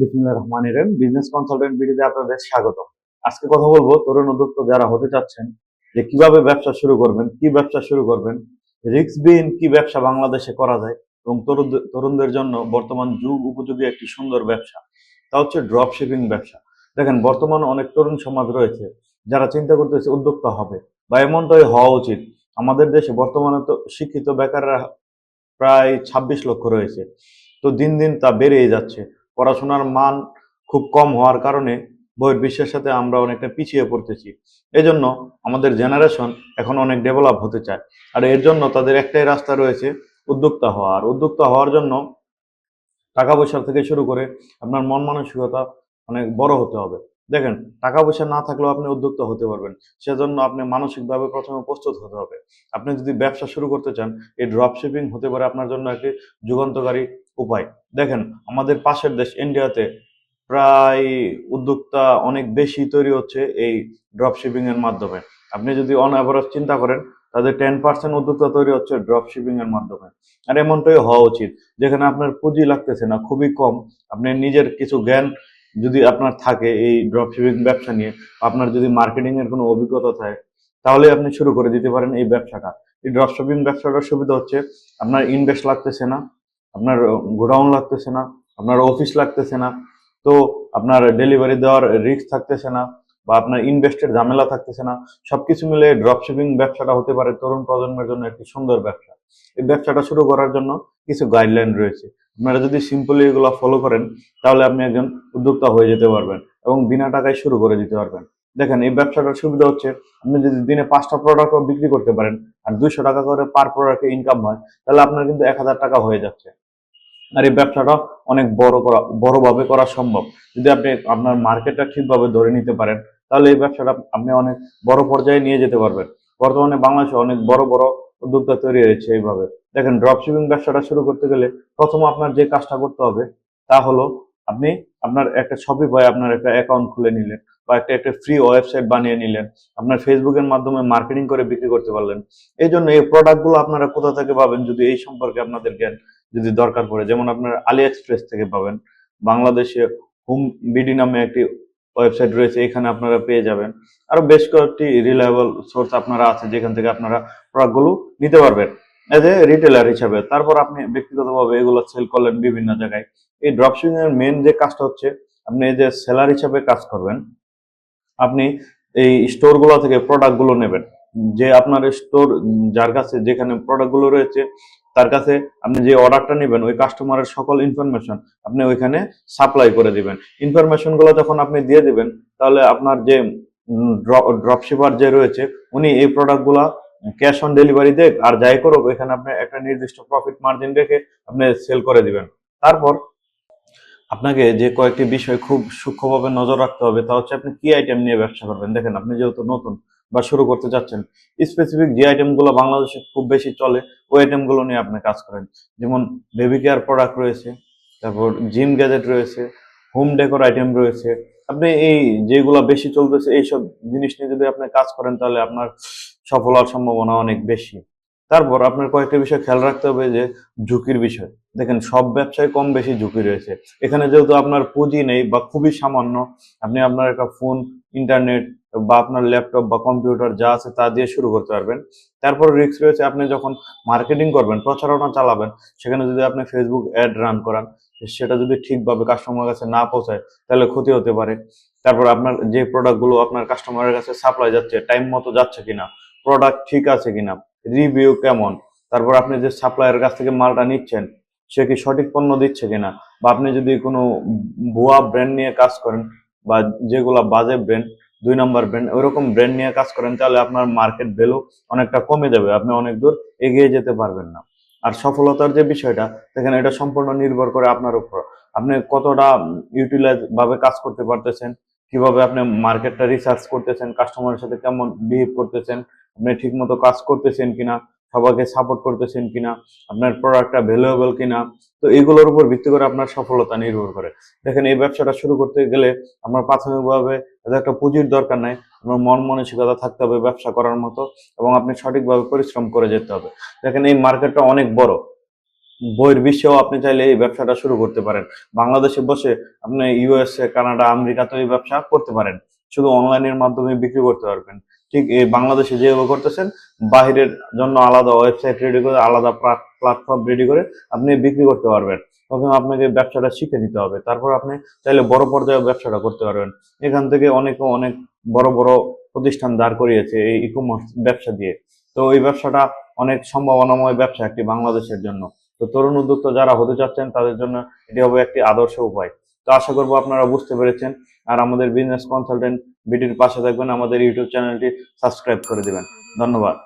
বিসমিল্লাহ রহমান রহিম। Business consultant ভিডিওতে আপনাদের স্বাগত আজকে কথা বলব তরুণ উদ্যোক্তা যারা হতে চাচ্ছেন, যে কীভাবে ব্যবসা শুরু করবেন, কি ব্যবসা শুরু করবেন রিক্স বিহীন কি ব্যবসা বাংলাদেশে করা যায়, এবং তরুণ- তরুণদের জন্য বর্তমান যুগ উপযোগী একটি সুন্দর ব্যবসা, তা হচ্ছে ড্রপ শিপিং ব্যবসা। দেখেন, বর্তমানে অনেক তরুণ সমাজ রয়েছে, যারা চিন্তা করতেছে উদ্যোক্তা হবে, বা এমনটাই হওয়া উচিত। আমাদের দেশে বর্তমানে তো শিক্ষিত বেকাররা প্রায় ছাব্বিশ লক্ষ রয়েছে, তো দিন দিন তা বেড়েই যাচ্ছে। পড়াশোনার মান খুব কম হওয়ার কারণে বইয়ের বিশ্বের সাথে আমরা অনেকটা পিছিয়ে পড়তেছি। এজন্য আমাদের জেনারেশন এখন অনেক ডেভেলপ হতে চায়। আর এর জন্য তাদের একটাই রাস্তা রয়েছে, উদ্যোক্তা হওয়া। আর উদ্যোক্তা হওয়ার জন্য টাকা পয়সা থেকে শুরু করে আপনার মন মানসিকতা অনেক বড় হতে হবে। দেখেন টাকা পয়সা না থাকলেও আপনি উদ্যোক্তা হতে পারবেন। সেজন্য আপনি মানসিকভাবে প্রথমে প্রস্তুত হতে হবে। আপনি যদি ব্যবসা শুরু করতে চান, এই ড্রপ শিপিং হতে পারে আপনার জন্য একটি যুগান্তকারী উপায়। দেখেন, আমাদের পাশের দেশ ইন্ডিয়াতে প্রায় উদ্যোক্তা অনেক বেশি তৈরি হচ্ছে এই ড্রপ শিপিং এর মাধ্যমে। আপনি যদি অন অ্যাভারেজ চিন্তা করেন তাদের টেন পার্সেন্ট উদ্যোক্তা তৈরি হচ্ছে ড্রপ শিপিং এর মাধ্যমে। আর এমনটাই হওয়া উচিত, যেখানে আপনার পুঁজি লাগতেছে না, খুবই কম। আপনি নিজের কিছু জ্ঞান যদি আপনার থাকে এই ড্রপ শিপিং ব্যবসা নিয়ে, আপনার যদি মার্কেটিং এর কোনো অভিজ্ঞতা থাকে, তাহলে আপনি শুরু করে দিতে পারেন এই ব্যবসাটা। এই ড্রপ শিপিং ব্যবসাটার সুবিধা হচ্ছে, আপনার ইনভেস্ট লাগতেছে না, আপনার গোডাউন লাগতেছে না, আপনার অফিস লাগতেছে না, তো আপনার ডেলিভারি দেওয়ার রিস্ক থাকতেছে না, বা আপনার ইনভেস্টের ঝামেলা থাকতেছে না, সবকিছু মিলে ড্রপ শিপিং ব্যবসাটা হতে পারে তরুণ প্রজন্মের জন্য একটি সুন্দর ব্যবসা। এই ব্যবসাটা শুরু করার জন্য কিছু গাইডলাইন রয়েছে। আপনারা যদি সিম্পলি এগুলো ফলো করেন, তাহলে আপনি একজন উদ্যোক্তা হয়ে যেতে পারবেন এবং বিনা টাকায় শুরু করে দিতে পারবেন। দেখেন, এই ব্যবসাটার সুবিধা হচ্ছে, আপনি যদি দিনে পাঁচটা প্রোডাক্ট বিক্রি করতে পারেন, আর দুইশো টাকা করে পার প্রোডাক্টে ইনকাম হয়, তাহলে আপনার কিন্তু এক হাজার টাকা হয়ে যাচ্ছে। আর এই ব্যবসাটা অনেক বড় করা, বড়ভাবে করা সম্ভব। যদি আপনি আপনার মার্কেটটা ঠিকভাবে ধরে নিতে পারেন, তাহলে এই ব্যবসাটা আপনি অনেক বড় পর্যায়ে নিয়ে যেতে পারবেন। বর্তমানে বাংলাদেশে অনেক বড় বড় উদ্যোক্তা তৈরি হয়েছে এইভাবে। দেখেন ড্রপ শিপিং ব্যবসাটা শুরু করতে গেলে প্রথম আপনার যে কাজটা করতে হবে, তা হলো আপনি আপনার একটা শপিফাই আপনার একটা অ্যাকাউন্ট খুলে নিলেন বা একটা একটা ফ্রি ওয়েবসাইট বানিয়ে নিলেন। আপনার ফেসবুকের মাধ্যমে মার্কেটিং করে বিক্রি করতে পারলেন। এই জন্য এই প্রোডাক্টগুলো আপনারা কোথা থেকে পাবেন যদি এই সম্পর্কে আপনাদের জ্ঞান যদি দরকার পড়ে? যেমন আপনার আলি এক্সপ্রেস থেকে পাবেন। বাংলাদেশে হোম বিডি নামে একটি ওয়েবসাইট রয়েছে, এখানে আপনারা পেয়ে যাবেন। আরও বেশ কয়েকটি রিলায়েবল সোর্স আপনারা আছে, যেখান থেকে আপনারা প্রোডাক্টগুলো নিতে পারবেন। এজ এ রিটেলার হিসাবে, তারপর আপনি ব্যক্তিগতভাবে এগুলো সেল করলেন বিভিন্ন জায়গায়। এই ড্রপশিপিং এর মেন যে কাজটা হচ্ছে, আপনি এই যে সেলার হিসাবে কাজ করবেন, আপনি এই স্টোরগুলো থেকে প্রোডাক্টগুলো নেবেন। যে আপনার স্টোর যার কাছে যেখানে প্রোডাক্টগুলো রয়েছে তার কাছে আপনি যে অর্ডারটা নেবেন, ওই কাস্টমারের সকল ইনফরমেশন আপনি ওইখানে সাপ্লাই করে দিবেন। ইনফরমেশনগুলো যখন আপনি দিয়ে দিবেন, তাহলে আপনার যে ড্রপশিপার যে রয়েছে, উনি এই প্রোডাক্টগুলো ক্যাশ অন ডেলিভারি দেখ, আর যাই করুক, ওইখানে আপনি একটা নির্দিষ্ট প্রফিট মার্জিন রেখে আপনি সেল করে দিবেন। তারপর আপনাকে যে কয়েকটি বিষয় খুব সূক্ষ্মভাবে নজর রাখতে হবে, তা হচ্ছে আপনি কি আইটেম নিয়ে ব্যবসা করবেন? দেখেন, আপনি যেহেতু নতুন বা শুরু করতে চাচ্ছেন। স্পেসিফিক যে আইটেমগুলো বাংলাদেশে খুব বেশি চলে, ওই আইটেমগুলো নিয়ে আপনি কাজ করেন। যেমন বেবি কেয়ার প্রোডাক্ট রয়েছে, তারপর জিম গ্যাজেট রয়েছে হোম ডেকোর আইটেম রয়েছে। আপনি এই যেগুলো বেশি চলতেছে, এইসব জিনিস নিয়ে যদি আপনি কাজ করেন, তাহলে আপনার সফল হওয়ার সম্ভাবনা অনেক বেশি। তারপর আপনার কয়েকটা বিষয় খেয়াল রাখতে হবে যে ঝুঁকির বিষয়। দেখেন, সব ব্যবসায় কম বেশি ঝুঁকি রয়েছে। এখানে যেহেতু আপনার পুঁজি নেই বা খুবই সামান্য, আপনি আপনার একটা ফোন ইন্টারনেট বা আপনার ল্যাপটপ বা কম্পিউটার যা আছে তা দিয়ে শুরু করতে পারবেন। তারপর রিস্ক রয়েছে আপনি যখন মার্কেটিং করবেন, প্রচারণা চালাবেন, সেখানে যদি আপনি ফেসবুক অ্যাড রান করান, সেটা যদি ঠিকভাবে কাস্টমারের কাছে না পৌঁছায়, তাহলে ক্ষতি হতে পারে। তারপর আপনার যে প্রোডাক্টগুলো আপনার কাস্টমারের কাছে সাপ্লাই যাচ্ছে টাইম মতো যাচ্ছে কিনা প্রোডাক্ট ঠিক আছে কিনা রিভিউ কেমন, তারপর আপনি যে সাপ্লায়ারের কাছ থেকে মালটা নিচ্ছেন, সে কি সঠিক পণ্য দিচ্ছে কিনা, বা আপনি যদি কোনো ভুয়া ব্র্যান্ড নিয়ে কাজ করেন, বা যেগুলা বাজে ব্র্যান্ড দুই নম্বর ব্র্যান্ড ওইরকম ব্র্যান্ড নিয়ে কাজ করেন, তাহলে আপনার মার্কেট ভ্যালু অনেকটা কমে যাবে, আপনি অনেক দূর এগিয়ে যেতে পারবেন না। আর সফলতার যে বিষয়টা সেখানে এটা সম্পূর্ণ নির্ভর করে আপনার উপর। আপনি কতটা ইউটিলাইজ ভাবে কাজ করতে পারতেছেন, কীভাবে আপনি মার্কেটটা রিসার্চ করতেছেন কাস্টমারের সাথে কেমন বিহেভ করতেছেন, আপনি ঠিকমতো কাজ করতেছেন কিনা, সবাইকে সাপোর্ট করতেছেন কিনা, আপনার প্রোডাক্টটা ভ্যালুয়েবল কিনা, তো এগুলোর উপর ভিত্তি করে আপনার সফলতা নির্ভর করে। দেখেন এই ব্যবসাটা শুরু করতে গেলে আপনার প্রাথমিকভাবে এত একটা পুঁজির দরকার নাই। আপনার মন মানসিকতা থাকতে হবে ব্যবসা করার মতো এবং আপনি সঠিকভাবে পরিশ্রম করে যেতে হবে। দেখেন এই মার্কেটটা অনেক বড়। বইয়ের বিশ্বেও আপনি চাইলে এই ব্যবসাটা শুরু করতে পারেন। বাংলাদেশে বসে আপনি ইউএসএ, কানাডা আমেরিকাতেও এই ব্যবসা করতে পারেন। শুধু অনলাইনের মাধ্যমে বিক্রি করতে পারবেন। ঠিক এই বাংলাদেশে যেভাবে করতেছেন, বাহিরের জন্য আলাদা ওয়েবসাইট রেডি করে, আলাদা প্ল্যাটফর্ম রেডি করে আপনি বিক্রি করতে পারবেন। তখন আপনাকে ব্যবসাটা শিখে নিতে হবে। তারপর আপনি চাইলে বড় পর্যায়ে ব্যবসাটা করতে পারবেন। এখান থেকে অনেকে, অনেক বড় বড় প্রতিষ্ঠান দাঁড় করিয়েছে এই ই কমার্স ব্যবসা দিয়ে। তো এই ব্যবসাটা অনেক সম্ভাবনাময় ব্যবসা একটি বাংলাদেশের জন্য। তো তরুণ উদ্যোক্তা যারা হতে চাচ্ছেন, তাদের জন্য এটি হবে একটি আদর্শ উপায়। তো আশা করব আপনারা বুঝতে পেরেছেন। আর আমাদের বিজনেস কনসালটেন্ট ভিডিওর পাশে থাকবেন। আমাদের ইউটিউব চ্যানেলটি সাবস্ক্রাইব করে দেবেন। ধন্যবাদ।